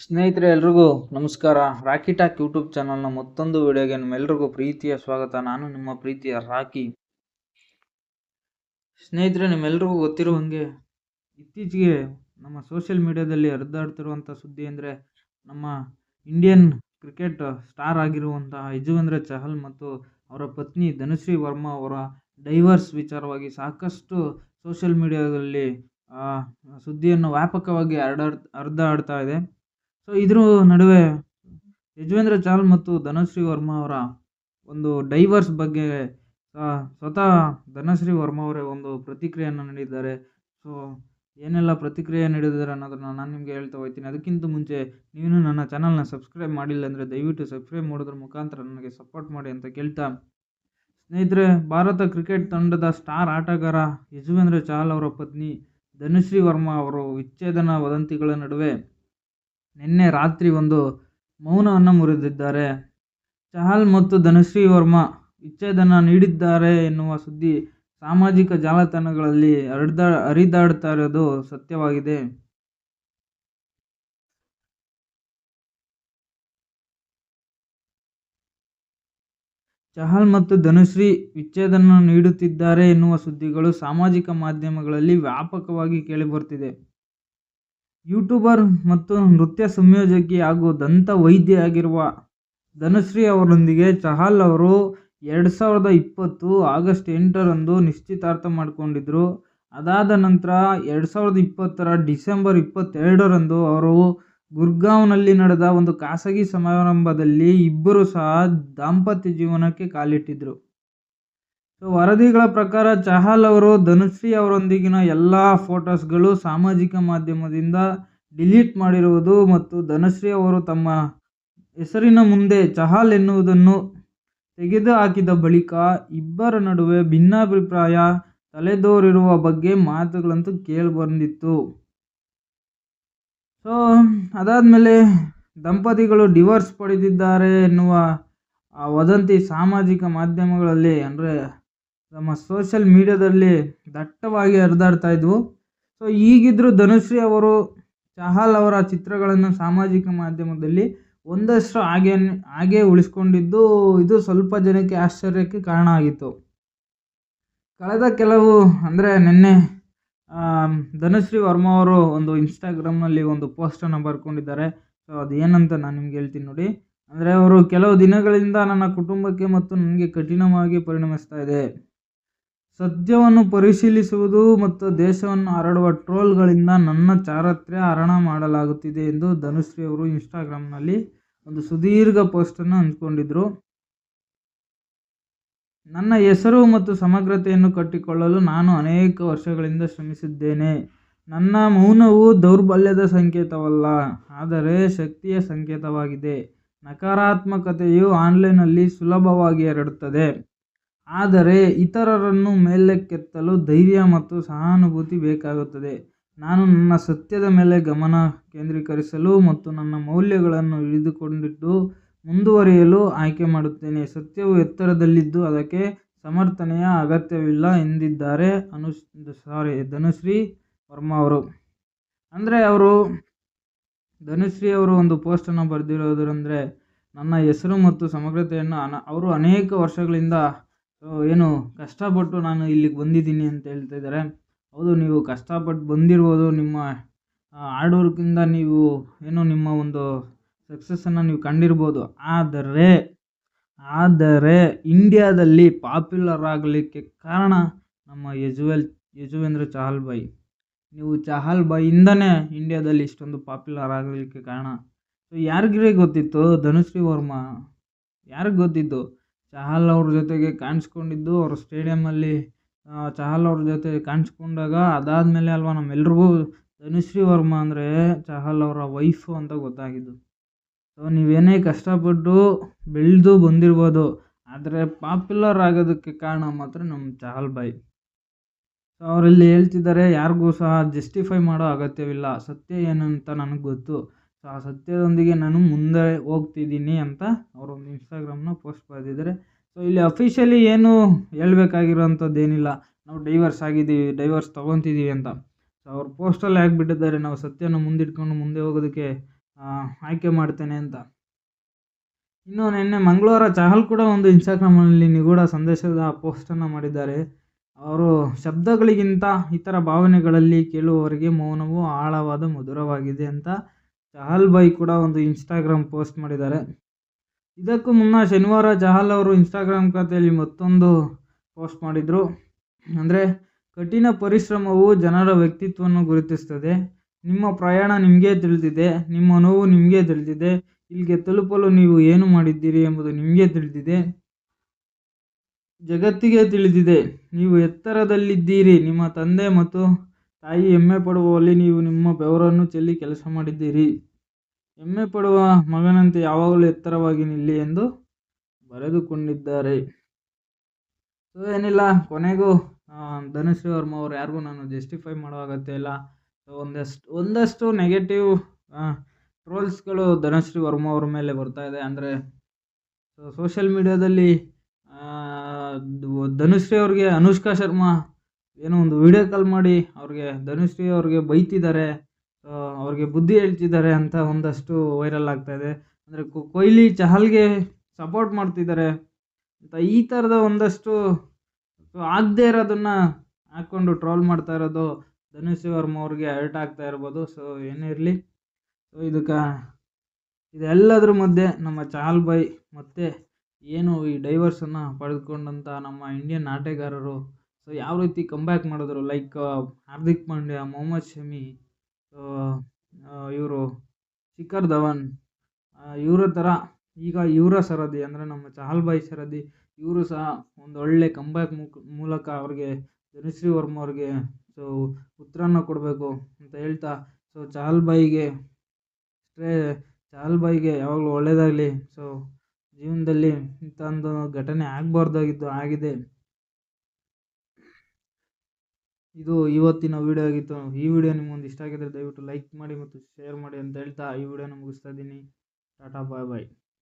ಸ್ನೇಹಿತರೆ, ಎಲ್ರಿಗೂ ನಮಸ್ಕಾರ. ರಾಕಿ ಟಾಕ್ ಯೂಟ್ಯೂಬ್ ಚಾನಲ್ನ ಮತ್ತೊಂದು ವಿಡಿಯೋಗೆ ನಿಮ್ಮೆಲ್ರಿಗೂ ಪ್ರೀತಿಯ ಸ್ವಾಗತ. ನಾನು ನಿಮ್ಮ ಪ್ರೀತಿಯ ರಾಕಿ. ಸ್ನೇಹಿತರೆ, ನಿಮ್ಮೆಲ್ರಿಗೂ ಗೊತ್ತಿರೋ ಹಾಗೆ ಇತ್ತೀಚೆಗೆ ನಮ್ಮ ಸೋಷಿಯಲ್ ಮೀಡಿಯಾದಲ್ಲಿ ಹರಿದಾಡ್ತಿರುವಂಥ ಸುದ್ದಿ ಅಂದರೆ ನಮ್ಮ ಇಂಡಿಯನ್ ಕ್ರಿಕೆಟ್ ಸ್ಟಾರ್ ಆಗಿರುವಂತಹ ಯಜುವೇಂದ್ರ ಚಹಲ್ ಮತ್ತು ಅವರ ಪತ್ನಿ ಧನುಶ್ರೀ ವರ್ಮಾ ಅವರ ಡೈವರ್ಸ್ ವಿಚಾರವಾಗಿ ಸಾಕಷ್ಟು ಸೋಷಿಯಲ್ ಮೀಡಿಯಾದಲ್ಲಿ ಸುದ್ದಿಯನ್ನು ವ್ಯಾಪಕವಾಗಿ ಹರಡಾಡ್, ಹರಿದಾಡ್ತಾ ಇದೆ. ಸೊ ಇದ್ರ ನಡುವೆ ಯಜುವೇಂದ್ರ ಚಾಲ್ ಮತ್ತು ಧನಶ್ರೀ ವರ್ಮಾ ಅವರ ಒಂದು ಡೈವರ್ಸ್ ಬಗ್ಗೆ ಸ್ವತಃ ಧನಶ್ರೀ ವರ್ಮಾ ಅವರೇ ಒಂದು ಪ್ರತಿಕ್ರಿಯೆಯನ್ನು ನೀಡಿದ್ದಾರೆ. ಸೊ ಏನೆಲ್ಲ ಪ್ರತಿಕ್ರಿಯೆ ನೀಡಿದ್ದಾರೆ ಅನ್ನೋದನ್ನು ನಾನು ನಿಮಗೆ ಹೇಳ್ತಾ ಹೋಗ್ತೀನಿ. ಅದಕ್ಕಿಂತ ಮುಂಚೆ ನೀನು ನನ್ನ ಚಾನಲ್ನ ಸಬ್ಸ್ಕ್ರೈಬ್ ಮಾಡಿಲ್ಲ ಅಂದರೆ ದಯವಿಟ್ಟು ಸಬ್ಸ್ಕ್ರೈಬ್ ಮಾಡೋದ್ರ ಮುಖಾಂತರ ನನಗೆ ಸಪೋರ್ಟ್ ಮಾಡಿ ಅಂತ ಕೇಳ್ತಾ. ಸ್ನೇಹಿತರೆ, ಭಾರತ ಕ್ರಿಕೆಟ್ ತಂಡದ ಸ್ಟಾರ್ ಆಟಗಾರ ಯಜುವೇಂದ್ರ ಚಹಲ್ ಅವರ ಪತ್ನಿ ಧನುಶ್ರೀ ವರ್ಮಾ ಅವರು ವಿಚ್ಛೇದನ ವದಂತಿಗಳ ನಡುವೆ ನಿನ್ನೆ ರಾತ್ರಿ ಒಂದು ಮೌನವನ್ನು ಮುರಿದಿದ್ದಾರೆ. ಚಹಲ್ ಮತ್ತು ಧನುಶ್ರೀ ವರ್ಮಾ ವಿಚ್ಛೇದನ ನೀಡಿದ್ದಾರೆ ಎನ್ನುವ ಸುದ್ದಿ ಸಾಮಾಜಿಕ ಜಾಲತಾಣಗಳಲ್ಲಿ ಹರಿದಾ ಹರಿದಾಡ್ತಾ ಇರೋದು ಸತ್ಯವಾಗಿದೆ. ಚಹಲ್ ಮತ್ತು ಧನುಶ್ರೀ ವಿಚ್ಛೇದನ ನೀಡುತ್ತಿದ್ದಾರೆ ಎನ್ನುವ ಸುದ್ದಿಗಳು ಸಾಮಾಜಿಕ ಮಾಧ್ಯಮಗಳಲ್ಲಿ ವ್ಯಾಪಕವಾಗಿ ಕೇಳಿಬರ್ತಿದೆ ಯೂಟ್ಯೂಬರ್ ಮತ್ತು ನೃತ್ಯ ಸಂಯೋಜಕಿ ಹಾಗೂ ದಂತ ವೈದ್ಯೆಯಾಗಿರುವ ಧನುಶ್ರೀ ಅವರೊಂದಿಗೆ ಚಹಲ್ ಅವರು ಎರಡು ಸಾವಿರದ ಇಪ್ಪತ್ತು ಆಗಸ್ಟ್ ಎಂಟರಂದು ನಿಶ್ಚಿತಾರ್ಥ ಮಾಡಿಕೊಂಡಿದ್ದರು ಅದಾದ ನಂತರ ಎರಡು ಸಾವಿರದ ಇಪ್ಪತ್ತರ ಡಿಸೆಂಬರ್ ಇಪ್ಪತ್ತೆರಡರಂದು ಅವರು ಗುರ್ಗಾಂವ್ನಲ್ಲಿ ನಡೆದ ಒಂದು ಖಾಸಗಿ ಸಮಾರಂಭದಲ್ಲಿ ಇಬ್ಬರು ಸಹ ದಾಂಪತ್ಯ ಜೀವನಕ್ಕೆ ಕಾಲಿಟ್ಟಿದ್ದರು ಸೊ ವರದಿಗಳ ಪ್ರಕಾರ ಚಹಲ್ ಅವರು ಧನುಶ್ರೀ ಅವರೊಂದಿಗಿನ ಎಲ್ಲ ಫೋಟೋಸ್ಗಳು ಸಾಮಾಜಿಕ ಮಾಧ್ಯಮದಿಂದ ಡಿಲೀಟ್ ಮಾಡಿರುವುದು ಮತ್ತು ಧನುಶ್ರೀ ಅವರು ತಮ್ಮ ಹೆಸರಿನ ಮುಂದೆ ಚಹಲ್ ಎನ್ನುವುದನ್ನು ತೆಗೆದುಹಾಕಿದ ಬಳಿಕ ಇಬ್ಬರ ನಡುವೆ ಭಿನ್ನಾಭಿಪ್ರಾಯ ತಲೆದೋರಿರುವ ಬಗ್ಗೆ ಮಾತುಗಳಂತೂ ಕೇಳಿಬಂದಿತ್ತು. ಸೊ ಅದಾದಮೇಲೆ ದಂಪತಿಗಳು ಡಿವೋರ್ಸ್ ಪಡೆದಿದ್ದಾರೆ ಎನ್ನುವ ಆ ವದಂತಿ ಸಾಮಾಜಿಕ ಮಾಧ್ಯಮಗಳಲ್ಲಿ, ಅಂದರೆ ನಮ್ಮ ಸೋಷಿಯಲ್ ಮೀಡಿಯಾದಲ್ಲಿ ದಟ್ಟವಾಗಿ ಹರಿದಾಡ್ತಾ ಇದ್ವು. ಸೊ ಈಗಿದ್ರೂ ಧನುಶ್ರೀ ಅವರು, ಚಹಲ್ ಅವರ ಚಿತ್ರಗಳನ್ನು ಸಾಮಾಜಿಕ ಮಾಧ್ಯಮದಲ್ಲಿ ಒಂದಷ್ಟು ಹಾಗೆ ಹಾಗೆ ಉಳಿಸ್ಕೊಂಡಿದ್ದು ಇದು ಸ್ವಲ್ಪ ಜನಕ್ಕೆ ಆಶ್ಚರ್ಯಕ್ಕೆ ಕಾರಣ ಆಗಿತ್ತು. ಕಳೆದ ಕೆಲವು, ಅಂದರೆ ನಿನ್ನೆ ಧನುಶ್ರೀ ವರ್ಮಾ ಅವರು ಒಂದು ಇನ್ಸ್ಟಾಗ್ರಾಮ್ನಲ್ಲಿ ಒಂದು ಪೋಸ್ಟನ್ನು ಬರ್ಕೊಂಡಿದ್ದಾರೆ. ಸೊ ಅದು ಏನಂತ ನಾನು ನಿಮ್ಗೆ ಹೇಳ್ತೀನಿ ನೋಡಿ. ಅಂದರೆ ಅವರು ಕೆಲವು ದಿನಗಳಿಂದ ನನ್ನ ಕುಟುಂಬಕ್ಕೆ ಮತ್ತು ನನಗೆ ಕಠಿಣವಾಗಿ ಪರಿಣಮಿಸ್ತಾ ಇದೆ. ಸತ್ಯವನ್ನು ಪರಿಶೀಲಿಸುವುದು ಮತ್ತು ದೇಶವನ್ನು ಹರಡುವ ಟ್ರೋಲ್ಗಳಿಂದ ನನ್ನ ಚಾರಿತ್ರ್ಯ ಹರಣ ಮಾಡಲಾಗುತ್ತಿದೆ ಎಂದು ಧನುಶ್ರೀ ಅವರು ಇನ್ಸ್ಟಾಗ್ರಾಮ್ನಲ್ಲಿ ಒಂದು ಸುದೀರ್ಘ ಪೋಸ್ಟನ್ನು ಹಂಚಿಕೊಂಡಿದ್ದರು ನನ್ನ ಹೆಸರು ಮತ್ತು ಸಮಗ್ರತೆಯನ್ನು ಕಟ್ಟಿಕೊಳ್ಳಲು ನಾನು ಅನೇಕ ವರ್ಷಗಳಿಂದ ಶ್ರಮಿಸಿದ್ದೇನೆ. ನನ್ನ ಮೌನವು ದೌರ್ಬಲ್ಯದ ಸಂಕೇತವಲ್ಲ, ಆದರೆ ಶಕ್ತಿಯ ಸಂಕೇತವಾಗಿದೆ. ನಕಾರಾತ್ಮಕತೆಯು ಆನ್ಲೈನಲ್ಲಿ ಸುಲಭವಾಗಿ ಹರಡುತ್ತದೆ. ಆದರೆ ಇತರರನ್ನು ಮೇಲಕ್ಕೆತ್ತಲು ಧೈರ್ಯ ಮತ್ತು ಸಹಾನುಭೂತಿ ಬೇಕಾಗುತ್ತದೆ. ನಾನು ನನ್ನ ಸತ್ಯದ ಮೇಲೆ ಗಮನ ಕೇಂದ್ರೀಕರಿಸಲು ಮತ್ತು ನನ್ನ ಮೌಲ್ಯಗಳನ್ನು ಹಿಡಿದುಕೊಂಡಿದ್ದು ಮುಂದುವರಿಯಲು ಆಯ್ಕೆ ಮಾಡುತ್ತೇನೆ. ಸತ್ಯವು ಎತ್ತರದಲ್ಲಿದ್ದು ಅದಕ್ಕೆ ಸಮರ್ಥನೆಯ ಅಗತ್ಯವಿಲ್ಲ ಎಂದಿದ್ದಾರೆ ಅನುಶ್ ಸಾರಿ, ಧನುಶ್ರೀ ವರ್ಮಾ ಅವರು. ಅಂದರೆ ಅವರು, ಧನುಶ್ರೀ ಅವರು ಒಂದು ಪೋಸ್ಟನ್ನು ಬರೆದಿರೋದ್ರಂದರೆ, ನನ್ನ ಹೆಸರು ಮತ್ತು ಸಮಗ್ರತೆಯನ್ನು ಅನ, ಅವರು ಅನೇಕ ವರ್ಷಗಳಿಂದ ಏನು ಕಷ್ಟಪಟ್ಟು ನಾನು ಇಲ್ಲಿಗೆ ಬಂದಿದ್ದೀನಿ ಅಂತ ಹೇಳ್ತಾ ಇದ್ದಾರೆ. ಹೌದು, ನೀವು ಕಷ್ಟಪಟ್ಟು ಬಂದಿರ್ಬೋದು. ನಿಮ್ಮ ಹಾರ್ಡ್ ವರ್ಕಿಂದ ನೀವು ಏನು ನಿಮ್ಮ ಒಂದು ಸಕ್ಸಸ್ಸನ್ನು ನೀವು ಕಂಡಿರ್ಬೋದು. ಆದರೆ ಆದರೆ ಇಂಡಿಯಾದಲ್ಲಿ ಪಾಪ್ಯುಲರ್ ಆಗಲಿಕ್ಕೆ ಕಾರಣ ನಮ್ಮ ಯಜುವೆಲ್, ಯಜುವೇಂದ್ರ ಚಹಲ್ ಬಾಯಿ ನೀವು ಚಹಲ್ ಬಾಯಿಂದನೇ ಇಂಡಿಯಾದಲ್ಲಿ ಇಷ್ಟೊಂದು ಪಾಪ್ಯುಲರ್ ಆಗಲಿಕ್ಕೆ ಕಾರಣ. ಸೊ ಯಾರಿಗೇ ಗೊತ್ತಿತ್ತು, ಧನುಶ್ರೀ ವರ್ಮಾ, ಯಾರಿಗೆ ಗೊತ್ತಿತ್ತು? ಚಹಲ್ ಅವ್ರ ಜೊತೆಗೆ ಕಾಣಿಸ್ಕೊಂಡಿದ್ದು ಅವ್ರ ಸ್ಟೇಡಿಯಮಲ್ಲಿ ಚಹಲ್ ಅವ್ರ ಜೊತೆ ಕಾಣಿಸ್ಕೊಂಡಾಗ ಅದಾದಮೇಲೆ ಅಲ್ವಾ ನಮ್ಮೆಲ್ರಿಗೂ ಧನುಶ್ರೀ ವರ್ಮಾ ಅಂದರೆ ಚಹಲ್ ಅವರ ವೈಫು ಅಂತ ಗೊತ್ತಾಗಿದ್ದು. ಸೊ ನೀವೇನೇ ಕಷ್ಟಪಟ್ಟು ಬೆಳೆದು ಬಂದಿರ್ಬೋದು, ಆದರೆ ಪಾಪ್ಯುಲರ್ ಆಗೋದಕ್ಕೆ ಕಾರಣ ಮಾತ್ರ ನಮ್ಮ ಚಹಲ್ ಬಾಯಿ. ಸೊ ಅವರಲ್ಲಿ ಹೇಳ್ತಿದ್ದಾರೆ, ಯಾರಿಗೂ ಸಹ ಜಸ್ಟಿಫೈ ಮಾಡೋ ಅಗತ್ಯವಿಲ್ಲ. ಸತ್ಯ ಏನಂತ ನನಗೆ ಗೊತ್ತು. ಸೊ ಆ ಸತ್ಯದೊಂದಿಗೆ ನಾನು ಮುಂದೆ ಹೋಗ್ತಿದ್ದೀನಿ ಅಂತ ಅವರು ಒಂದು ಇನ್ಸ್ಟಾಗ್ರಾಮ್ನ ಪೋಸ್ಟ್ ಬರೆದಿದ್ದಾರೆ. ಸೊ ಇಲ್ಲಿ ಅಫಿಷಿಯಲಿ ಏನು ಹೇಳ್ಬೇಕಾಗಿರೋಂಥದ್ದು ಏನಿಲ್ಲ ನಾವು ಡೈವರ್ಸ್ ಆಗಿದ್ದೀವಿ ಡೈವರ್ಸ್ ತೊಗೊತಿದ್ದೀವಿ ಅಂತ. ಸೊ ಅವ್ರ ಪೋಸ್ಟಲ್ಲಿ ಹಾಕ್ಬಿಟ್ಟಿದ್ದಾರೆ. ನಾವು ಸತ್ಯನ ಮುಂದಿಟ್ಕೊಂಡು ಮುಂದೆ ಹೋಗೋದಕ್ಕೆ ಆಯ್ಕೆ ಮಾಡ್ತೇನೆ ಅಂತ. ಇನ್ನು ನಿನ್ನೆ ಮಂಗಳವಾರ ಚಹಲ್ ಕೂಡ ಒಂದು ಇನ್ಸ್ಟಾಗ್ರಾಮಲ್ಲಿ ನಿಗೂಢ ಸಂದೇಶದ ಪೋಸ್ಟನ್ನು ಮಾಡಿದ್ದಾರೆ. ಅವರು, ಶಬ್ದಗಳಿಗಿಂತ ಇತರ ಭಾವನೆಗಳಲ್ಲಿ ಕೇಳುವವರಿಗೆ ಮೌನವು ಆಳವಾದ ಮಧುರವಾಗಿದೆ ಅಂತ. ಚಹಲ್ ಬಾಯ್ ಕೂಡ ಒಂದು ಇನ್ಸ್ಟಾಗ್ರಾಮ್ ಪೋಸ್ಟ್ ಮಾಡಿದ್ದಾರೆ. ಇದಕ್ಕೂ ಮುನ್ನ ಶನಿವಾರ ಚಹಲ್ ಅವರು ಇನ್ಸ್ಟಾಗ್ರಾಮ್ ಖಾತೆಯಲ್ಲಿ ಮತ್ತೊಂದು ಪೋಸ್ಟ್ ಮಾಡಿದರು. ಅಂದರೆ, ಕಠಿಣ ಪರಿಶ್ರಮವು ಜನರ ವ್ಯಕ್ತಿತ್ವವನ್ನು ಗುರುತಿಸ್ತದೆ ನಿಮ್ಮ ಪ್ರಯಾಣ ನಿಮಗೇ ತಿಳಿದಿದೆ, ನಿಮ್ಮ ನೋವು ನಿಮಗೇ ತಿಳಿದಿದೆ, ಇಲ್ಲಿಗೆ ತಲುಪಲು ನೀವು ಏನು ಮಾಡಿದ್ದೀರಿ ಎಂಬುದು ನಿಮಗೇ ತಿಳಿದಿದೆ. ಜಗತ್ತಿಗೆ ತಿಳಿದಿದೆ. ನೀವು ಎತ್ತರದಲ್ಲಿದ್ದೀರಿ. ನಿಮ್ಮ ತಂದೆ ಮತ್ತು ತಾಯಿ ಹೆಮ್ಮೆ ಪಡುವಲ್ಲಿ ನೀವು ನಿಮ್ಮ ಬೆವರನ್ನು ಚೆಲ್ಲಿ ಕೆಲಸ ಮಾಡಿದ್ದೀರಿ. ಹೆಮ್ಮೆ ಪಡುವ ಮಗನಂತೆ ಯಾವಾಗಲೂ ಎತ್ತರವಾಗಿ ನಿಲ್ಲಿ ಎಂದು ಬರೆದುಕೊಂಡಿದ್ದಾರೆ. ಸೊ, ಏನಿಲ್ಲ, ಕೊನೆಗೂ ಧನುಶ್ರೀ ವರ್ಮ ಅವ್ರು ಯಾರಿಗೂ ನಾನು ಜಸ್ಟಿಫೈ ಮಾಡೋ ಅಗತ್ಯ ಇಲ್ಲ. ಸೊ ಒಂದಷ್ಟು ಒಂದಷ್ಟು ನೆಗೆಟಿವ್ ಟ್ರೋಲ್ಸ್ಗಳು ಧನಶ್ರೀ ವರ್ಮ ಅವ್ರ ಮೇಲೆ ಬರ್ತಾ ಇದೆ. ಅಂದರೆ ಸೊ ಸೋಷಿಯಲ್ ಮೀಡಿಯಾದಲ್ಲಿ ಧನುಶ್ರೀ ಅವ್ರಿಗೆ ಅನುಷ್ಕಾ ಶರ್ಮಾ ಏನೋ ಒಂದು ವಿಡಿಯೋ ಕಾಲ್ ಮಾಡಿ ಅವ್ರಿಗೆ ಧನುಶ್ರೀ ಅವ್ರಿಗೆ ಬೈತಿದ್ದಾರೆ. ಅವ್ರಿಗೆ ಬುದ್ಧಿ ಹೇಳ್ತಿದ್ದಾರೆ ಅಂತ ಒಂದಷ್ಟು ವೈರಲ್ ಆಗ್ತಾ ಇದೆ. ಅಂದರೆ ಕೊಹ್ಲಿ ಚಹಲ್ಗೆ ಸಪೋರ್ಟ್ ಮಾಡ್ತಿದ್ದಾರೆ ಅಂತ ಈ ಥರದ ಒಂದಷ್ಟು ಆಗದೇ ಇರೋದನ್ನು ಹಾಕ್ಕೊಂಡು ಟ್ರೋಲ್ ಮಾಡ್ತಾ ಇರೋದು ಧನುಷ್ ವರ್ಮ ಅವ್ರಿಗೆ ಹರ್ಟ್ ಆಗ್ತಾ ಇರ್ಬೋದು. ಸೊ ಏನೇ ಇರಲಿ. ಸೊ ಇದಕ್ಕೆ ಇದೆಲ್ಲದ್ರ ಮಧ್ಯೆ ನಮ್ಮ ಚಹಲ್ ಬಾಯ್ ಮತ್ತು ಏನು ಈ ಡೈವರ್ಸನ್ನು ಪಡೆದುಕೊಂಡಂಥ ನಮ್ಮ ಇಂಡಿಯನ್ ಆಟಗಾರರು ಸೊ ಯಾವ ರೀತಿ ಕಂಬ್ಯಾಕ್ ಮಾಡಿದ್ರು? ಲೈಕ್ ಹಾರ್ದಿಕ್ ಪಾಂಡ್ಯ, ಮೊಹಮ್ಮದ್ ಶಮಿ ಇವರು ಶಿಖರ್ ಧವನ್. ಇವರ ಥರ ಈಗ ಇವರ ಸರದಿ ಅಂದರೆ ನಮ್ಮ ಚಹಲ್ ಭಾಯ್ ಸರದಿ, ಇವರು ಸಹ ಒಂದು ಒಳ್ಳೆ ಕಂಬ್ಯಾಕ್ ಮೂಲಕ ಅವ್ರಿಗೆ ಧನುಶ್ರೀ ವರ್ಮ ಅವ್ರಿಗೆ ಸೊ ಉತ್ತರನ ಕೊಡಬೇಕು ಅಂತ ಹೇಳ್ತಾ ಸೊ ಚಹಲ್ ಬಾಯಿಗೆ ಸ್ಟ್ರೇ ಚಹಲ್ ಬಾಯಿಗೆ ಯಾವಾಗಲೂ ಒಳ್ಳೆಯದಾಗಲಿ ಸೊ ಜೀವನದಲ್ಲಿ ಇಂಥ ಒಂದು ಘಟನೆ ಆಗಬಾರ್ದಾಗಿತ್ತು ಆಗಿದೆ. ಇದು ಇವತ್ತಿನ ವಿಡಿಯೋ ಆಗಿತ್ತು. ಈ ವಿಡಿಯೋ ನಿಮ್ಗೊಂದು ಇಷ್ಟ ಆಗಿದ್ರೆ ದಯವಿಟ್ಟು ಲೈಕ್ ಮಾಡಿ ಮತ್ತು ಶೇರ್ ಮಾಡಿ ಅಂತ ಹೇಳ್ತಾ ಈ ವಿಡಿಯೋನ ಮುಗಿಸ್ತಾ ಇದ್ದೀನಿ. ಟಾಟಾ ಬಾಯ್ ಬಾಯ್